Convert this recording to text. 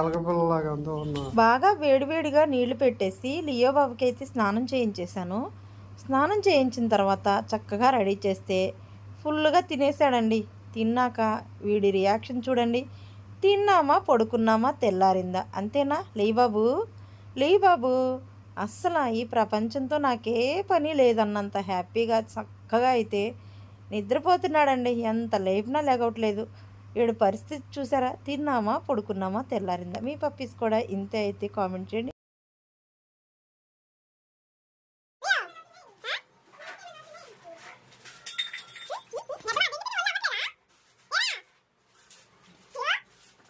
ఎలకపిల్లలాగా అంతా ఉన్నా. బాగా వేడివేడిగా నీళ్ళు పెట్టేసి లియో బాబుకి అయితే స్నానం చేయించేశాను. స్నానం చేయించిన తర్వాత చక్కగా రెడీ చేస్తే ఫుల్గా తినేసాడండి తిన్నాక వీడి రియాక్షన్ చూడండి. తిన్నామా పడుకున్నామా తెల్లారిందా? అంతేనా? లేబాబు బాబు. బాబు. అస్సలు ఈ ప్రపంచంతో నాకే పని లేదన్నంత హ్యాపీగా చక్కగా అయితే నిద్రపోతున్నాడండి. ఎంత లేపినా లేగవట్లేదు. వీడు పరిస్థితి చూసారా? తిన్నామా? పడుకున్నామా? తెల్లారిందా? మీ పప్పీస్ కూడా ఇంతే అయితే కామెంట్ చేయండి.